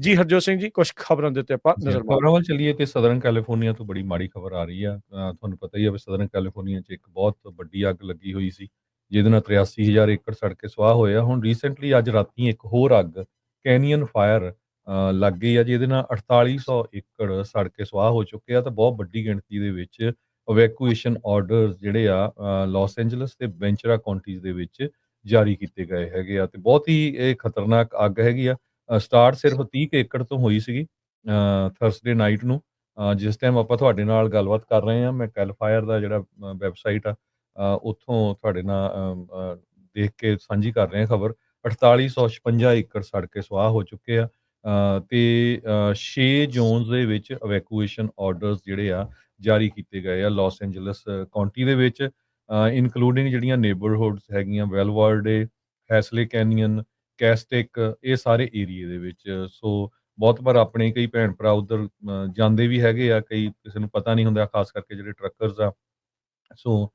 ਜੀ ਹਰਜੋਤ ਸਿੰਘ ਜੀ ਕੁਝ ਖਬਰਾਂ ਦੇ ਉੱਤੇ ਆਪਾਂ ਨਜ਼ਰ ਮਾਰ ਖਬਰਾਂ ਵੱਲ ਚੱਲੀਏ ਤੇ ਸਦਰਨ ਕੈਲੀਫੋਰਨੀਆ ਤੋਂ ਬੜੀ ਮਾੜੀ ਖਬਰ ਆ ਰਹੀ ਆ। ਤੁਹਾਨੂੰ ਪਤਾ ਹੀ ਆ ਵੀ ਸਦਰਨ ਕੈਲੀਫੋਰਨੀਆ 'ਚ ਇੱਕ ਬਹੁਤ ਵੱਡੀ ਅੱਗ ਲੱਗੀ ਹੋਈ ਸੀ ਜਿਹਦੇ ਨਾਲ 83000 ਏਕੜ ਸੜ ਕੇ ਸੁਆਹ ਹੋਏ ਆ। ਹੁਣ ਰੀਸੈਂਟਲੀ ਅੱਜ ਰਾਤੀ ਇੱਕ ਹੋਰ ਅੱਗ ਕੈਨੀਅਨ ਫਾਇਰ ਲੱਗ ਗਈ ਆ ਜਿਹਦੇ ਨਾਲ 4800 ਏਕੜ ਸੜ ਕੇ ਸੁਆਹ ਹੋ ਚੁੱਕੇ ਆ ਤਾਂ ਬਹੁਤ ਵੱਡੀ ਗਿਣਤੀ ਦੇ ਵਿੱਚ ਇਵੈਕੂਏਸ਼ਨ ਆਰਡਰਸ ਜਿਹੜੇ ਆ ਲਾਸ ਐਂਜਲਸ ਤੇ ਵੈਂਚਰਾ ਕਾਉਂਟੀਜ਼ ਦੇ ਵਿੱਚ ਜਾਰੀ ਕੀਤੇ ਗਏ ਹੈਗੇ ਆ। ਤੇ ਬਹੁਤ ਹੀ ਇਹ ਖਤਰਨਾਕ ਅੱਗ ਹੈਗੀ ਆ। ਸਟਾਰਟ ਸਿਰਫ 30 ਕੁ ਏਕੜ ਤੋਂ ਹੋਈ ਸੀਗੀ ਥਰਸਡੇ ਨਾਈਟ ਨੂੰ। ਜਿਸ ਟਾਈਮ ਆਪਾਂ ਤੁਹਾਡੇ ਨਾਲ ਗੱਲਬਾਤ ਕਰ ਰਹੇ ਹਾਂ ਮੈਂ ਕੈਲਫਾਇਰ ਦਾ ਜਿਹੜਾ ਵੈਬਸਾਈਟ ਆ ਉੱਥੋਂ ਤੁਹਾਡੇ ਨਾਲ ਦੇਖ ਕੇ ਸਾਂਝੀ ਕਰ ਰਹੇ ਹਾਂ ਖਬਰ। 4856 ਏਕੜ ਸੜ ਕੇ ਸੁਆਹ ਹੋ ਚੁੱਕੇ ਆ। ਅ, ਤੇ 6 ਜ਼ੋਨਸ ਦੇ ਵਿੱਚ ਇਵੈਕੂਏਸ਼ਨ ਆਰਡਰਸ ਜਿਹੜੇ ਆ ਜਾਰੀ ਕੀਤੇ ਗਏ ਆ ਲਾਸ ਐਂਜਲਸ ਕਾਉਂਟੀ ਦੇ ਵਿੱਚ। ਇਨਕਲੂਡਿੰਗ ਜਿਹੜੀਆਂ ਨੇਬਰਹੁੱਡਸ ਹੈਗੀਆਂ ਵੈਲਵਾਰਡੇ ਹੈਸਲੇ ਕੈਨੀਅਨ ਕੈਸਟਿਕ ਇਹ ਸਾਰੇ ਏਰੀਏ ਦੇ ਵਿੱਚ ਸੋ ਬਹੁਤ ਵਾਰ ਆਪਣੇ ਕਈ ਭੈਣ ਭਰਾ ਉਧਰ ਜਾਂਦੇ ਵੀ ਹੈਗੇ ਆ ਕਈ ਕਿਸੇ ਨੂੰ ਪਤਾ ਨਹੀਂ ਹੁੰਦਾ ਖਾਸ ਕਰਕੇ ਜਿਹੜੇ ਟਰੱਕਰਸ ਆ। ਸੋ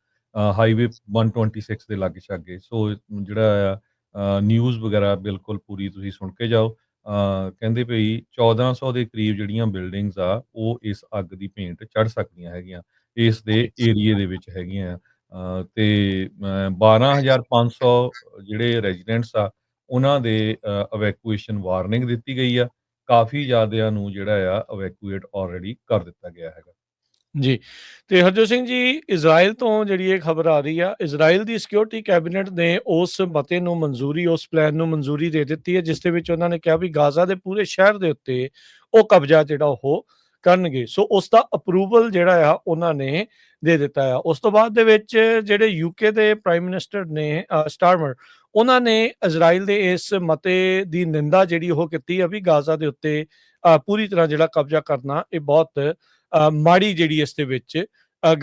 ਹਾਈਵੇ 126 ਦੇ ਲਾਗੇ ਛਾਗੇ। ਸੋ ਜਿਹੜਾ ਆ ਨਿਊਜ਼ ਵਗੈਰਾ ਬਿਲਕੁਲ ਪੂਰੀ ਤੁਸੀਂ ਸੁਣ ਕੇ ਜਾਓ। ਕਹਿੰਦੇ ਭਈ 1400 ਦੇ ਕਰੀਬ ਜਿਹੜੀਆਂ ਬਿਲਡਿੰਗਸ ਆ ਉਹ ਇਸ ਅੱਗ ਦੀ ਭੇਂਟ ਚੜ ਸਕਦੀਆਂ ਹੈਗੀਆਂ। ਇਸ ਦੇ ਏਰੀਏ ਦੇ ਵਿੱਚ ਹੈਗੀਆਂ। ਤੇ ਅ, 12500 ਜਿਹੜੇ ਰੈਜ਼ੀਡੈਂਟਸ ਆ ਉਹਨਾਂ ਦੇ ਇਵੈਕੂਏਸ਼ਨ ਵਾਰਨਿੰਗ ਦਿੱਤੀ ਗਈ ਆ। ਕਾਫੀ ਜ਼ਿਆਦਿਆਂ ਨੂੰ ਜਿਹੜਾ ਆ ਇਵੈਕੂਏਟ ਆਲਰੇਡੀ ਕਰ ਦਿੱਤਾ ਗਿਆ ਹੈਗਾ। ਜੀ। ਤੇ ਹਰਜੋਤ ਸਿੰਘ ਜੀ ਇਜ਼ਰਾਈਲ ਤੋਂ ਜਿਹੜੀ ਇਹ ਖਬਰ ਆ ਰਹੀ ਆ ਇਜ਼ਰਾਈਲ ਦੀ ਸਿਕਿਉਰਿਟੀ ਕੈਬਨਿਟ ਨੇ ਉਸ ਮਤੇ ਨੂੰ ਮਨਜ਼ੂਰੀ, ਉਸ ਪਲਾਨ ਨੂੰ ਮਨਜ਼ੂਰੀ ਦੇ ਦਿੱਤੀ ਹੈ, ਜਿਸ ਦੇ ਵਿੱਚ ਉਹਨਾਂ ਨੇ ਕਿਹਾ ਵੀ ਗਾਜ਼ਾ ਦੇ ਪੂਰੇ ਸ਼ਹਿਰ ਦੇ ਉੱਤੇ ਉਹ ਕਬਜ਼ਾ ਜਿਹੜਾ ਉਹ ਕਰਨਗੇ। ਸੋ ਉਸ ਦਾ ਅਪਰੂਵਲ ਜਿਹੜਾ ਆ, ਉਹਨਾਂ ਨੇ ਦੇ ਦਿੱਤਾ ਆ। ਉਸ ਤੋਂ ਬਾਅਦ ਦੇ ਵਿੱਚ ਜਿਹੜੇ ਯੂਕੇ ਦੇ ਪ੍ਰਾਈਮ ਮਿਨਿਸਟਰ ਨੇ ਸਟਾਰਮਰ ਉਹਨਾਂ ਨੇ ਇਜ਼ਰਾਈਲ ਦੇ ਇਸ ਮਤੇ ਦੀ ਨਿੰਦਾ ਜਿਹੜੀ ਉਹ ਕੀਤੀ ਆ ਵੀ ਗਾਜ਼ਾ ਦੇ ਉੱਤੇ ਅ, ਪੂਰੀ ਤਰ੍ਹਾਂ ਜਿਹੜਾ ਕਬਜ਼ਾ ਕਰਨਾ ਇਹ ਬਹੁਤ ਅ, ਮਾੜੀ ਜਿਹੜੀ ਇਸ ਦੇ ਵਿੱਚ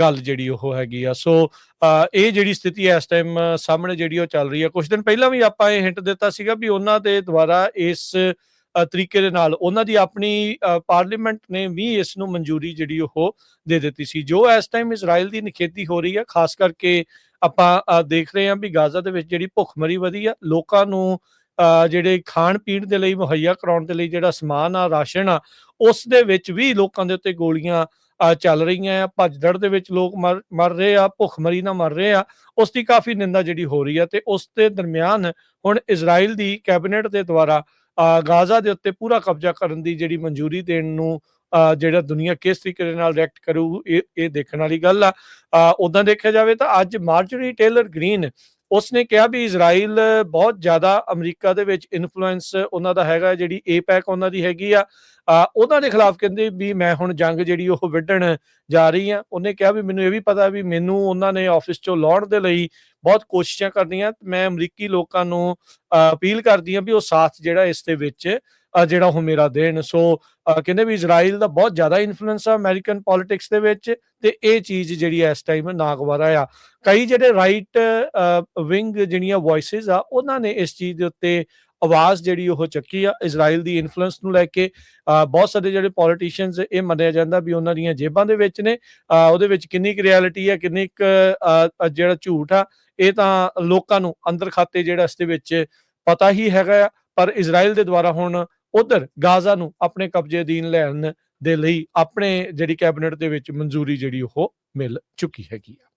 ਗੱਲ ਜਿਹੜੀ ਉਹ ਹੈਗੀ ਆ। ਸੋ ਅ, ਇਹ ਜਿਹੜੀ ਸਥਿਤੀ ਹੈ ਇਸ ਟਾਈਮ ਸਾਹਮਣੇ ਜਿਹੜੀ ਉਹ ਚੱਲ ਰਹੀ ਹੈ ਕੁਝ ਦਿਨ ਪਹਿਲਾਂ ਵੀ ਆਪਾਂ ਇਹ ਹਿੰਟ ਦਿੱਤਾ ਸੀਗਾ ਵੀ ਉਹਨਾਂ ਦੇ ਦੁਆਰਾ ਇਸ ਤਰੀਕੇ ਦੇ ਨਾਲ ਉਹਨਾਂ ਦੀ ਆਪਣੀ ਪਾਰਲੀਮੈਂਟ ਨੇ ਵੀ ਇਸ ਨੂੰ ਮਨਜ਼ੂਰੀ ਜਿਹੜੀ ਉਹ ਦੇ ਦਿੱਤੀ ਸੀ। ਜੋ ਇਸ ਟਾਈਮ ਇਜ਼ਰਾਈਲ ਦੀ ਨਿਖੇਧੀ ਹੋ ਰਹੀ ਹੈ ਖਾਸ ਕਰਕੇ ਆਪਾਂ ਦੇਖ ਰਹੇ ਹਾਂ ਵੀ ਗਾਜ਼ਾ ਦੇ ਵਿੱਚ ਜਿਹੜੀ ਭੁੱਖਮਰੀ ਵਧੀ ਆ ਲੋਕਾਂ ਨੂੰ ਅ, ਜਿਹੜੇ ਖਾਣ ਪੀਣ ਦੇ ਲਈ ਮੁਹੱਈਆ ਕਰਾਉਣ ਦੇ ਲਈ ਜਿਹੜਾ ਸਮਾਨ ਆ ਰਾਸ਼ਨ ਆ ਉਸ ਦੇ ਵਿੱਚ ਵੀ ਲੋਕਾਂ ਦੇ ਉੱਤੇ ਗੋਲੀਆਂ ਚੱਲ ਰਹੀਆਂ ਆ ਭੱਜਦੜ ਦੇ ਵਿੱਚ ਲੋਕ ਮਰ ਮਰ ਰਹੇ ਆ ਭੁੱਖਮਰੀ ਨਾਲ ਮਰ ਰਹੇ ਆ ਉਸ ਦੀ ਕਾਫੀ ਨਿੰਦਾ ਜਿਹੜੀ ਹੋ ਰਹੀ ਆ ਤੇ ਉਸ ਦੇ ਦਰਮਿਆਨ ਹੁਣ ਇਜ਼ਰਾਈਲ ਦੀ ਕੈਬਨਿਟ ਦੇ ਦੁਆਰਾ ਗਾਜ਼ਾ ਦੇ ਉੱਤੇ ਪੂਰਾ ਕਬਜ਼ਾ ਕਰਨ ਦੀ ਜਿਹੜੀ ਮਨਜ਼ੂਰੀ ਦੇਣ ਨੂੰ ਜਿਹੜਾ ਦੁਨੀਆ ਕਿਸ ਤਰੀਕੇ ਦੇ ਨਾਲ ਰਿਐਕਟ ਕਰੂ, ਇਹ ਇਹ ਦੇਖਣ ਵਾਲੀ ਗੱਲ ਆ। ਉਦਾਂ ਦੇਖਿਆ ਜਾਵੇ ਤਾਂ ਅੱਜ ਮਾਰਜਰੀ ਟੇਲਰ ਗ੍ਰੀਨ ਉਸਨੇ ਕਿਹਾ ਵੀ ਇਜ਼ਰਾਈਲ ਬਹੁਤ ਜ਼ਿਆਦਾ ਅਮਰੀਕਾ ਦੇ ਵਿੱਚ ਇਨਫਲੂਐਂਸ ਉਹਨਾਂ ਦਾ ਹੈਗਾ, ਜਿਹੜੀ ਏਪੈਕ ਉਹਨਾਂ ਦੀ ਹੈਗੀ ਆ। ਉਹਨਾਂ ਦੇ ਖਿਲਾਫ ਕਹਿੰਦੇ ਵੀ ਮੈਂ ਹੁਣ ਜੰਗ ਜਿਹੜੀ ਉਹ ਵਿੱਢਣ ਜਾ ਰਹੀ ਆ। ਉਹਨੇ ਕਿਹਾ ਵੀ ਮੈਨੂੰ ਇਹ ਵੀ ਪਤਾ ਵੀ ਮੈਨੂੰ ਉਹਨਾਂ ਨੇ ਆਫਿਸ ਚੋਂ ਲਾਉਣ ਦੇ ਲਈ ਬਹੁਤ ਕੋਸ਼ਿਸ਼ਾਂ ਕਰਦੀਆਂ ਮੈਂ ਅਮਰੀਕੀ ਲੋਕਾਂ ਨੂੰ ਅਪੀਲ ਕਰਦੀ ਆ ਵੀ ਉਹ ਸਾਥ ਜਿਹੜਾ ਇਸ ਦੇ ਵਿੱਚ ਜਿਹੜਾ ਉਹ ਮੇਰਾ ਦੇਣ। ਸੋ ਕਹਿੰਦੇ ਵੀ ਇਜ਼ਰਾਈਲ ਦਾ ਬਹੁਤ ਜ਼ਿਆਦਾ ਇਨਫਲੂਐਂਸ ਆ ਅਮਰੀਕਨ ਪੋਲਿਟਿਕਸ ਦੇ ਵਿੱਚ, ਤੇ ਇਹ ਚੀਜ਼ ਜਿਹੜੀ ਇਸ ਟਾਈਮ ਨਾਗਵਾਰਾ ਆ ਕਈ ਜਿਹੜੇ ਰਾਈਟ ਵਿੰਗ ਜਿਹੜੀਆਂ ਵੌਇਸਸ ਆ, ਉਹਨਾਂ ਨੇ ਇਸ ਚੀਜ਼ ਦੇ ਉੱਤੇ ਆਵਾਜ਼ ਜਿਹੜੀ ਉਹ ਚੱਕੀ ਆ, ਇਜ਼ਰਾਈਲ ਦੀ ਇਨਫਲੂਐਂਸ ਨੂੰ ਲੈ ਕੇ ਬਹੁਤ ਸਾਰੇ ਜਿਹੜੇ ਪੋਲੀਟੀਸ਼ੀਅਨਸ ਇਹ ਮੰਨਿਆ ਜਾਂਦਾ ਵੀ ਉਹਨਾਂ ਦੀਆਂ ਜੇਬਾਂ ਦੇ ਵਿੱਚ ਨੇ ਉਹਦੇ ਵਿੱਚ ਕਿੰਨੀ ਕੁ ਰਿਐਲਿਟੀ ਆ, ਕਿੰਨੀ ਕੁ ਜਿਹੜਾ ਝੂਠ ਆ, ਇਹ ਤਾਂ ਲੋਕਾਂ ਨੂੰ ਅੰਦਰ ਖਾਤੇ ਜਿਹੜਾ ਇਸ ਦੇ ਵਿੱਚ ਪਤਾ ਹੀ ਹੈਗਾ ਆ, ਪਰ ਇਜ਼ਰਾਈਲ ਦੇ ਦੁਆਰਾ ਹੁਣ ਉਧਰ ਗਾਜ਼ਾ ਨੂੰ ਆਪਣੇ ਕਬਜ਼ੇ ਅਧੀਨ ਲੈਣ ਦੇ ਲਈ ਆਪਣੇ ਜਿਹੜੀ ਕੈਬਨਿਟ ਦੇ ਵਿੱਚ ਮਨਜ਼ੂਰੀ ਜਿਹੜੀ ਉਹ ਮਿਲ ਚੁੱਕੀ ਹੈਗੀ ਆ।